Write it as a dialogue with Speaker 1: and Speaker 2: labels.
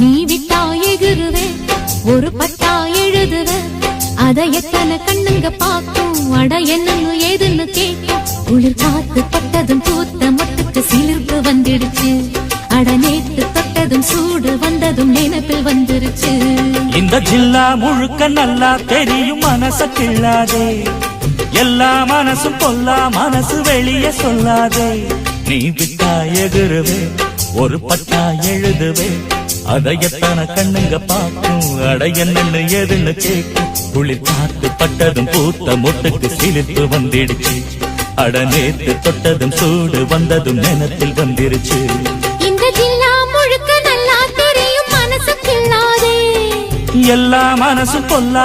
Speaker 1: நீ விட்டாய் எகுருவேன் ஒரு பட்டா எழுதுவேன் அதை எத்தனை கண்ணுங்க பார்க்கும் அட என்னன்னு ஏதுன்னு கேட்கும். குளிர் காத்து பட்டதும் தூத்த மொட்டுக்கு சிலிர்ப்பு வந்துடுச்சு. அட நேத்து தொட்டதும் சூடு வந்ததும் நினைப்பில் வந்துருச்சு.
Speaker 2: இந்த ஜில்லா முழுக்க நல்லா தெரியும் மனச கிள்ளாதே. எல்லா மனசும் பொல்லா மனசு வெளியே சொல்லாதே. நீ விட்டா எகுருவே ஒரு பட்டா எழுதுவே. அதை எத்தனை கண்ணுங்க பார்க்கும் அட என்னன்னு எதுன்னு கேட்கும். குளிர் காத்து பட்டதும் பூத்த மொட்டுக்கு சிலிர்ப்பு வந்துடுச்சு. அட நேத்து தொட்டதும் சூடு வந்ததும் நினத்தில் வந்துருச்சு. எல்லா மனசும் பொல்லா